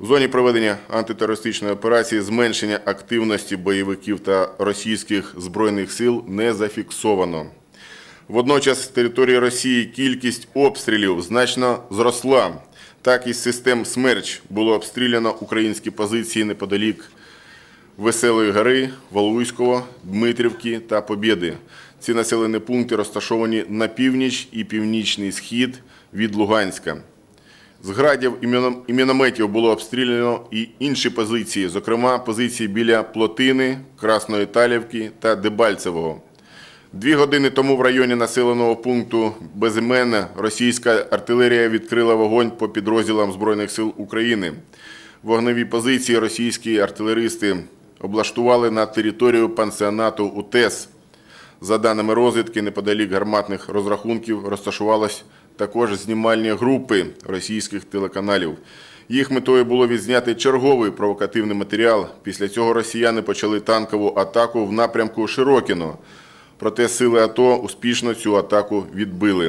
В зоні проведення антитерористичної операції зменшення активності бойовиків та російських збройних сил не зафіксовано. Водночас з території Росії кількість обстрілів значно зросла. Так із систем «Смерч» було обстріляно українські позиції неподалік Веселої гори, Валуйського, Дмитрівки та Побєди. Ці населені пункти розташовані на північ і північний схід від Луганська. З градів і мінометів було обстріляно і інші позиції, зокрема позиції біля Плотини, Красної Талівки та Дебальцевого. Дві години тому в районі населеного пункту Безіменне російська артилерія відкрила вогонь по підрозділам Збройних сил України. Вогневі позиції російські артилеристи облаштували на територію пансіонату УТЕС. За даними розвідки, неподалік гарматних розрахунків розташувалось також знімальні групи російських телеканалів. Їх метою було відзняти черговий провокативний матеріал. Після цього росіяни почали танкову атаку в напрямку Широкіно. Проте сили АТО успішно цю атаку відбили.